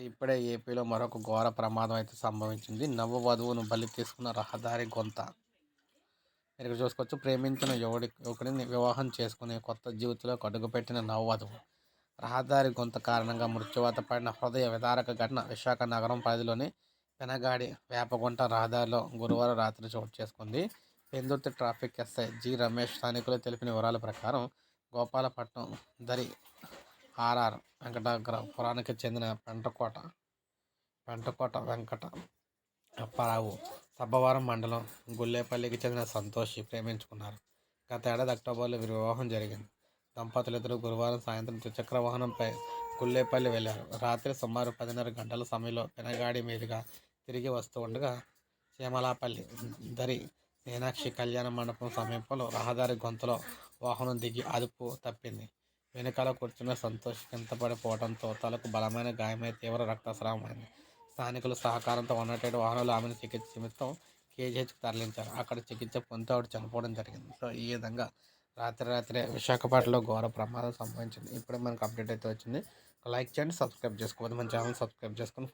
ఇప్పుడే ఏపీలో మరొక ఘోర ప్రమాదం అయితే సంభవించింది. నవ్వు వధువును బలి తీసుకున్న రహదారి గొంత. మీరు చూసుకోవచ్చు ప్రేమించిన యువడి యువకుడిని వివాహం చేసుకునే కొత్త జీవితంలో అడుగుపెట్టిన నవవధువు రహదారి గొంత కారణంగా మృత్యువాత పడిన హృదయ విదారక ఘటన విశాఖ నగరం పరిధిలోని పెనగాడి వేపగుంట రహదారిలో గురువారం రాత్రి చోటు చేసుకుంది. Pendurthi traffic SI G Ramesh స్థానికులు తెలిపిన వివరాల ప్రకారం గోపాలపట్నం దరి ఆర్ఆర్ వెంకటాగ్రపురానికి చెందిన పెంటకోట పెంటకోట వెంకట అప్పారావు సబ్బవరం మండలం గుల్లేపల్లికి చెందిన సంతోషి ప్రేమించుకున్నారు. గత ఏడాది అక్టోబర్లో వీరి వివాహం జరిగింది. దంపతులిద్దరు గురువారం సాయంత్రం ద్విచక్ర వాహనంపై గుల్లేపల్లి వెళ్ళారు. రాత్రి సుమారు పదిన్నర గంటల సమయంలో పెనగాడి మీదుగా తిరిగి వస్తూ ఉండగా చేమలాపల్లి దరి మీనాక్షి కళ్యాణ మండపం సమీపంలో రహదారి గొంతులో వాహనం దిగి అదుపు తప్పింది. వెనకాల కూర్చున్న సంతోష్ కింద పడిపోవడంతో తలకు బలమైన గాయమై తీవ్ర రక్తస్రావం అయింది స్థానికుల సహకారంతో వన్ నాట్ వాహనాలు ఆమెను చికిత్స నిమిత్తం కేజీహెచ్కి తరలించారు. అక్కడ చికిత్స పొందుతూ ఆవిడ చనిపోవడం జరిగింది. సో ఈ విధంగా రాత్రి రాత్రే విశాఖపట్నంలో ఘోర ప్రమాదం సంభవించింది. ఇప్పుడే మనకు అప్డేట్ అయితే వచ్చింది. లైక్ చేయండి సబ్స్క్రైబ్ చేసుకోవద్దు. మన ఛానల్ సబ్స్క్రైబ్ చేసుకొని